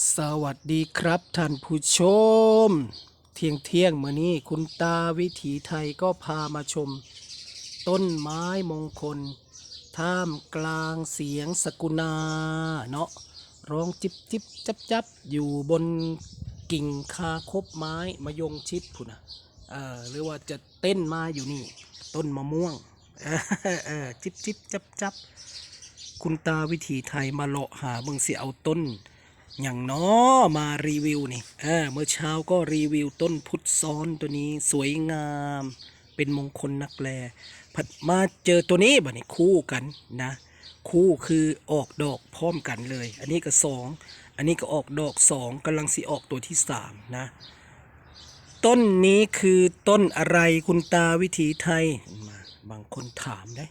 สวัสดีครับท่านผู้ชม เที่ยงเที่ยงเมื่อนี้คุณตาวิถีไทยก็พามาชม ต้นไม้มงคล ท่ามกลางเสียงสกุณาเนาะร้องจิบจิบจับจับอยู่บนกิ่งคาคบไม้มายงชิดพุ่นะเออหรือว่าจะเต้นมาอยู่นี่ ต้นมะม่วงเออเอจิบจิบจับจับคุณตาวิถีไทยมาเลาะหาเบิ่งสิเอาต้น อย่างน้อมารีวิวนี่เออเมื่อเช้าก็รีวิวต้นพุทธซ้อนตัวนี้สวยงาม เป็นมงคลนักแลผัดมาเจอตัวนี้บ่นี่คู่กันนะ คู่คือออกดอกพร้อมกันเลย อันนี้ก็สองอันนี้ก็ออกดอกสองกำลังสิออกตัวที่สามนะต้นนี้คือต้นอะไรคุณตาวิถีไทย บางคนถามได้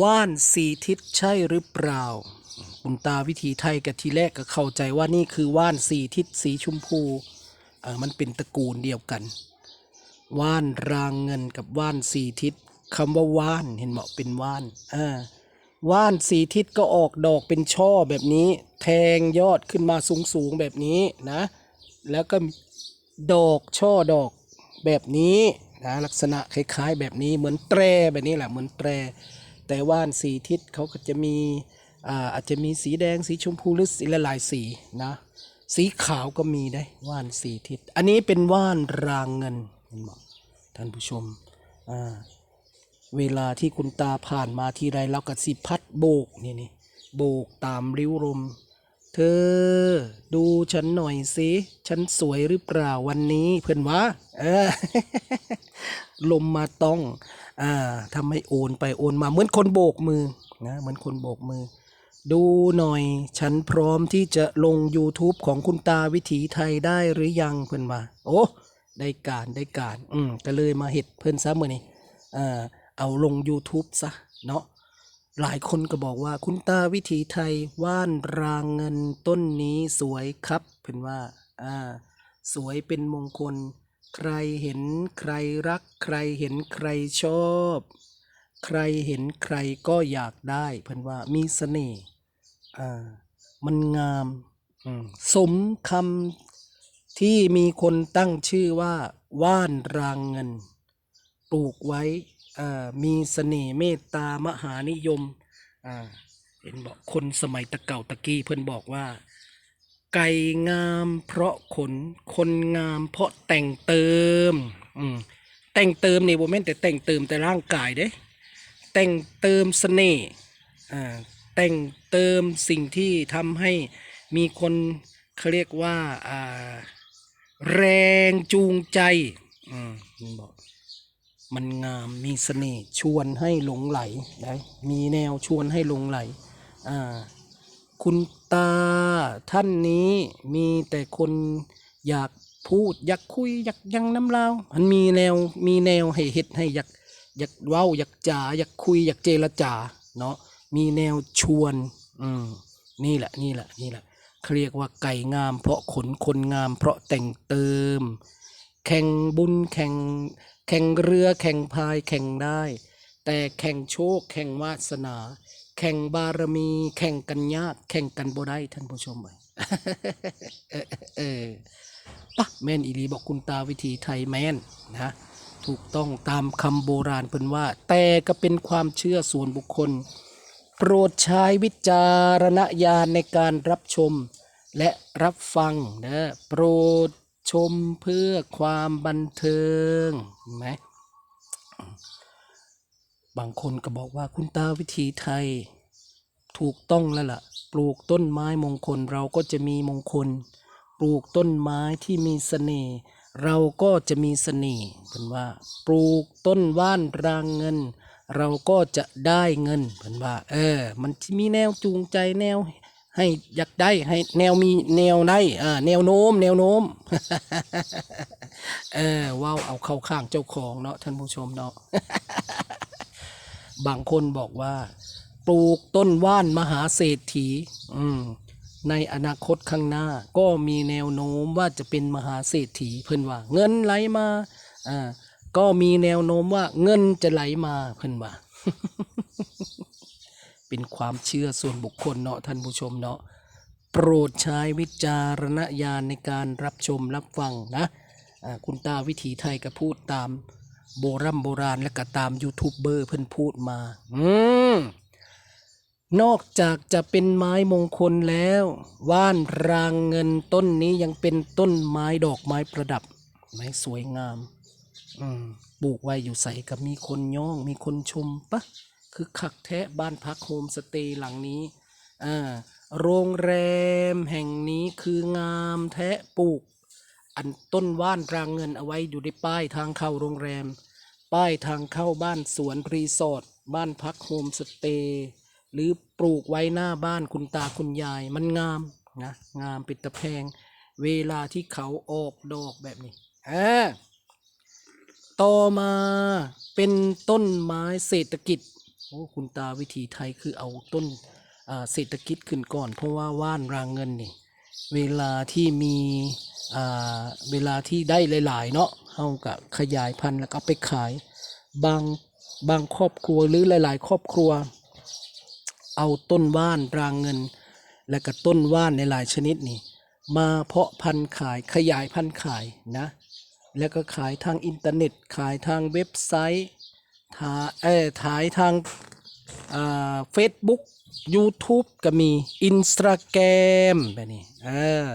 ว่านสีทิศใช่หรือเปล่า คุณตาวิถีไทยกับทีแรกก็เข้าใจว่านี่คือว่านสีทิศสีชมพูเออมันเป็นตระกูลเดียวกัน ว่านรางเงินกับว่านสีทิศคำว่าว่านเห็นเหมาะเป็นว่านอ่าว่านสีทิศก็ออกดอกเป็นช่อแบบนี้ แทงยอดขึ้นมาสูงๆแบบนี้นะ แล้วก็ดอกช่อดอกแบบนี้นะลักษณะคล้ายๆ แบบนี้เหมือนแตรแบบนี้แหละเหมือนแตร แต่ว่านสีทิศเขาก็จะมี อาจจะมีสีแดงสีชมพูหรือสีละลายสีนะสีขาวก็มีได้ว่านสีทิศอันนี้เป็นว่านรางเงินเห็นไหมท่านผู้ชมเวลาที่คุณตาผ่านมาทีไรเราก็สิพัดโบกนี่นี่โบกตามริ้วลมเธอดูฉันหน่อยสิฉันสวยหรือเปล่าวันนี้เพื่อนวะเออลมมาต้องอ่าทำให้โอนไปโอนมาเหมือนคนโบกมือนะเหมือนคนโบกมือ ดูหน่อย ฉันพร้อมที่จะลง YouTube ของคุณตาวิถีไทยได้หรือยังเพื่อนว่าโอ้ได้การได้การอืมก็เลยมาเห็ดเพื่อนซะมือนี่อ่าเอาลง YouTube ซะเนาะหลายคนก็บอกว่าคุณตาวิถีไทยว่านรางเงินต้นนี้สวยครับเพื่อนว่าอ่าสวยเป็นมงคล ใครเห็นใครรัก ใครเห็นใครชอบ ใครเห็นใครก็อยากได้เพิ่นว่ามีเสน่ห์ อ่า มันงาม อืม สมคำที่มีคนตั้งชื่อว่า ว่านรางเงิน ปลูกไว้อ่ามีเสน่ห์เมตตามหานิยม อ่า เห็นบอกคนสมัยตะเก่าตะกี้เพิ่นบอกว่า ไก่งามเพราะขน คนงามเพราะแต่งเติม อืม แต่งเติมนี่บ่แม่นแต่แต่งเติมแต่ร่างกายเด้ แต่งเติมเสน่ห์ อ่า แต่งเติมสิ่งที่ทำให้มีคนเขาเรียกว่าาแรงจูงใจอืมมันบอกมันงามมีเสน่ห์ชวนให้หลงไหลได้มีแนวชวนให้หลงไหลอ่าคุณตาท่านนี้มีแต่คนอยากพูดอยากคุยอยากยังน้ำลาวมันมีแนวมีแนวให้เฮ็ดให้อยากอยากเว้าอยากจ่าอยากคุยอยากเจรจาเนาะ มีแนวชวน อืมนี่แหละนี่แหละนี่แหละเขาเรียกว่าไก่งาม เพราะขนคนงาม เพราะแต่งเติม แข่งบุญแข่งแข่งเรือแข่งพายแข่งได้ แต่แข่งโชค แข่งวาสนา แข่งบารมี แข่งกันยาก แข่งกันบ่ได้ท่านผู้ชมเอ้ยเออเออปะแม่นอีหลีบอกคุณตาวิธีไทยแม่นนะถูกต้องตามคำโบราณเพิ่นว่า แต่ก็เป็นความเชื่อส่วนบุคคล โปรดใช้วิจารณญาณในการรับชมและรับฟังนะโปรดชมเพื่อความบันเทิงไหมบางคนก็บอกว่าคุณตาวิถีไทย ถูกต้องแล้วล่ะ ปลูกต้นไม้มงคลเราก็จะมีมงคล ปลูกต้นไม้ที่มีเสน่ห์เราก็จะมีเสน่ห์เป็นว่า ปลูกต้นว่านรางเงิน เราก็จะได้เงินเป็นว่า เออ มันมีแนวจูงใจแนวให้อยากได้ให้แนวมีแนวได้อ่าแนวโน้ม แนวโน้ม เออว้าวเอาเข้าข้างเจ้าของเนาะท่านผู้ชมเนาะบางคนบอกว่า ปลูกต้นว่านมหาเศรษฐี อืมในอนาคตข้างหน้า ก็มีแนวโน้มว่าจะเป็นมหาเศรษฐีเพิ่นว่า เงินไหลมาอ่า ก็มีแนวโน้มว่าเงินจะไหลมาเพิ่นว่าเป็นความเชื่อส่วนบุคคลเนาะท่านผู้ชมเนาะโปรดใช้วิจารณญาณในการรับชมรับฟังนะคุณตาวิถีไทยก็พูดตามโบรโบราณและก็ตามยูทูบเบอร์เพิ่นพูดมา อืมนอกจากจะเป็นไม้มงคลแล้ว ว่านรางเงินต้นนี้ยังเป็นต้นไม้ดอกไม้ประดับ ไม้สวยงาม อืมปลูกไว้อยู่ใส่กับมีคนย่อง มีคนชมปะคือคักแท้บ้านพักโฮมสเตย์หลังนี้อ่าโรงแรมแห่งนี้คืองามแท้ปลูก อันต้นว่านรางเงินเอาไว้อยู่ในป้ายทางเข้าโรงแรม ป้ายทางเข้าบ้านสวนรีสอร์ทบ้านพักโฮมสเตย์หรือปลูกไว้หน้าบ้านคุณตาคุณยายมันงามนะงามป็นตะแพง เวลาที่เขาออกดอกแบบนี้อ่า ต่อมาเป็นต้นไม้เศรษฐกิจโอ้คุณตาวิถีไทยคือเอาต้นเศรษฐกิจขึ้นก่อน เพราะว่าว่านรางเงินนี่เวลาที่มีเวลาที่ได้หลาย ๆ เนาะเฮาก็ขยายพันธุ์แล้วก็ไปขายบางบางครอบครัวหรือหลาย ๆ ครอบครัว เอาต้นว่านรางเงิน และก็ต้นว่านในหลายชนิดนี่มาเพาะพันธุ์ขายขยายพันธุ์ขายนะ แล้วก็ขายทางอินเทอร์เน็ต ขายทางเว็บไซต์ทาเอ้ยขายทางอ่าเฟซบุ๊ก YouTube ก็มีอินสตาแกรมแบบนี้เออ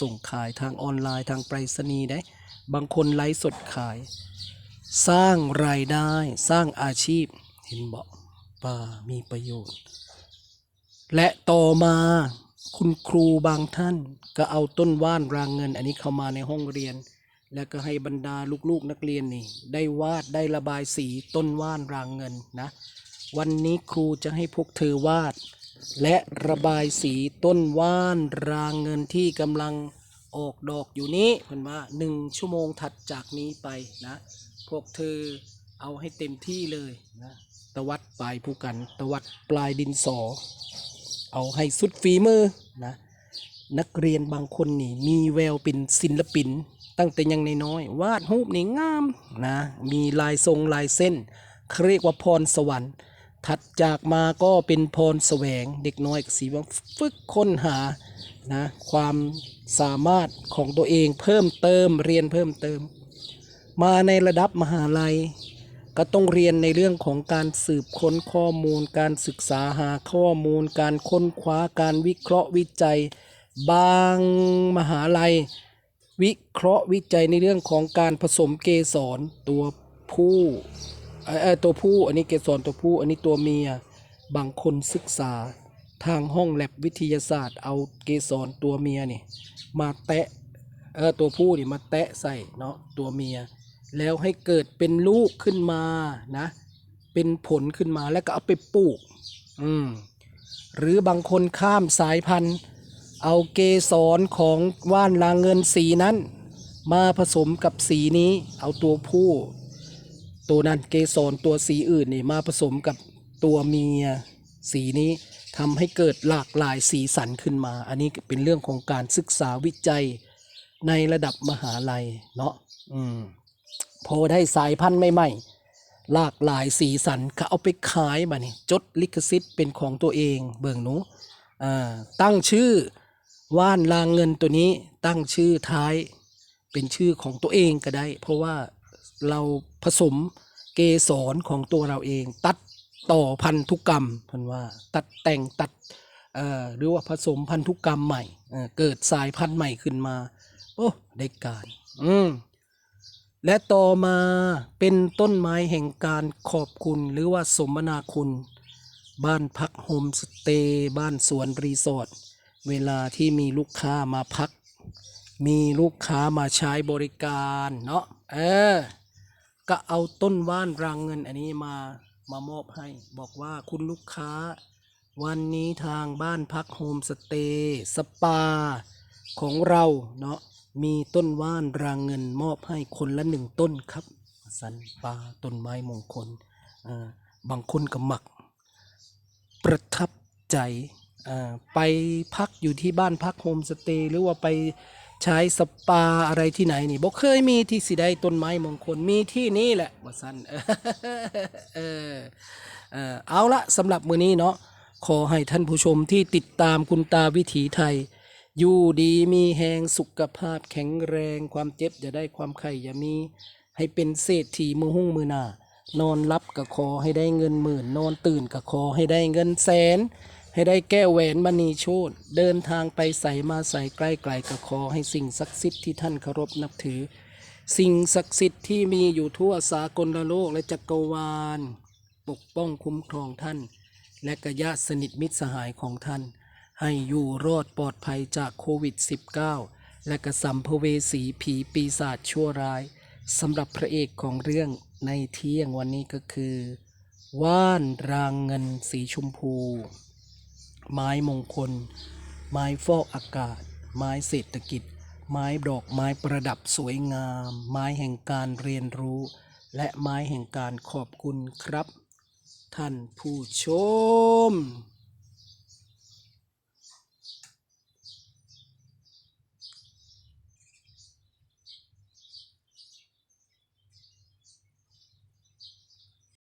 ส่งขายทางออนไลน์ทางไปรษณีย์ได้ บางคนไลฟ์สดขาย สร้างรายได้สร้างอาชีพ เห็นบอกป่ามีประโยชน์ และต่อมาคุณครูบางท่าน ก็เอาต้นว่านรางเงิน อันนี้เข้ามาในห้องเรียน แล้วก็ให้บรรดาลูกๆนักเรียนนี่ ได้วาดได้ระบายสีต้นว่านรางเงินนะ วันนี้ครูจะให้พวกเธอวาด และระบายสีต้นว่านรางเงินที่กำลังออกดอกอยู่นี้เพิ่อนว่าหนึ่งชั่วโมงถัดจากนี้ไปนะ พวกเธอเอาให้เต็มที่เลยนะตะวัดปลายผู้กันตะวัดปลายดินสอ เอาให้สุดฝีมือนะนักเรียนบางคนนี่มีแววเป็นศิลปิน ตั้งแต่ยังนน้อย วาดรูปนี่งามนะมีลายทรงลายเส้นเรียกว่าพรสวรรค์ ถัดจากมาก็เป็นพรแสวง เด็กน้อยก็สีว่าฝึกค้นหานะความสามารถของตัวเองเพิ่มเติมเรียนเพิ่มเติม มาในระดับมหาลัย ก็ต้องเรียนในเรื่องของการสืบค้นข้อมูล การศึกษาหาข้อมูล การค้นคว้าการวิเคราะห์วิจัย บางมหาลัย วิเคราะห์วิจัยในเรื่องของการผสมเกสรตัวผู้เออตัวผู้อันนี้เกสรตัวผู้อันนี้ตัวเมียบางคนศึกษาทางห้องแลบวิทยาศาสตร์ เอาเกสรตัวเมียนี่มาแตะเออตัวผู้นี่มาแตะใส่เนาะตัวเมีย แล้วให้เกิดเป็นลูกขึ้นมานะ เป็นผลขึ้นมาแล้วก็เอาไปปลูก อืมหรือบางคนข้ามสายพันธุ์ เอาเกสรของว่านลางเงินสีนั้น มาผสมกับสีนี้ เอาตัวผู้ ตัวนั้นเกสรตัวสีอื่นนี่มาผสมกับตัวเมียสีนี้ทำให้เกิดหลากหลายสีสันขึ้นมา อันนี้เป็นเรื่องของการศึกษาวิจัยในระดับมหาลัยเนาะอืมพอได้สายพันธุ์ใหม่ๆหลากหลายสีสันก็เอาไปขายมานี่จดลิขสิทธิ์เป็นของตัวเองเบิ่งหนูอ่าตั้งชื่อ ว่านลางเงินตัวนี้ตั้งชื่อท้ายเป็นชื่อของตัวเองก็ได้ เพราะว่าเราผสมเกสรของตัวเราเอง ตัดต่อพันธุกรรมพันว่าตัดแต่งตัดหรือว่าผสมพันธุกรรมใหม่เอ่อเกิดสายพันธุ์ใหม่ขึ้นมา โอ้ได้การ อืมและต่อมาเป็นต้นไม้แห่งการขอบคุณหรือว่าสมนาคุณ บ้านพักโฮมสเตย์บ้านสวนรีสอร์ท เวลาที่มีลูกค้ามาพัก มีลูกค้ามาใช้บริการเนาะเออ ก็เอาต้นว่านรางเงินอันนี้มามามอบให้ บอกว่าคุณลูกค้า วันนี้ทางบ้านพักโฮมสเตย์สปา ของเราเนาะมีต้นว่านรางเงินมอบให้คนละหนึ่งต้นครับ สันปาต้นไม้มงคลอ่าบางคนก็หมัก ประทับใจ ไปพักอยู่ที่บ้านพักโฮมสเตย์หรือว่าไปใช้สปาอะไรที่ไหนนี่บอกเคยมีที่สิได้ต้นไม้มงคลมีที่นี่แหละว่สันเออเออเอาละสำหรับมือนี้เนาะขอให้ท่านผู้ชมที่ติดตามคุณตาวิถีไทย อยู่ดีมีแหงสุขภาพแข็งแรง ความเจ็บอย่าได้ความไข้อย่ามี ให้เป็นเศรษฐีมือหุ่งมือหน้านอนรับก็ขอให้ได้เงินหมื่น นอนตื่นก็ขอให้ได้เงินแสน ให้ได้แก้แหวนมณีโชตเดินทางไปใส่มาใส่ใกล้ไกลก็ขอให้สิ่งศักดิ์สิทธิ์ที่ท่านเคารพนับถือ สิ่งศักดิ์สิทธิ์ที่มีอยู่ทั่วสากลโลกและจักรวาล ปกป้องคุ้มครองท่าน และกญาติสนิทมิตรสหายของท่าน ให้อยู่รอดปลอดภัยจากโควิด -19 และกระสัมภเวสีผีปีศาจชั่วร้ายสำหรับพระเอกของเรื่องในเที่ยงวันนี้ก็คือ ว่านรางเงินสีชมพู ไม้มงคล ไม้ฟอกอากาศ ไม้เศรษฐกิจ ไม้ดอกไม้ประดับสวยงาม ไม้แห่งการเรียนรู้ และไม้แห่งการขอบคุณครับ ท่านผู้ชม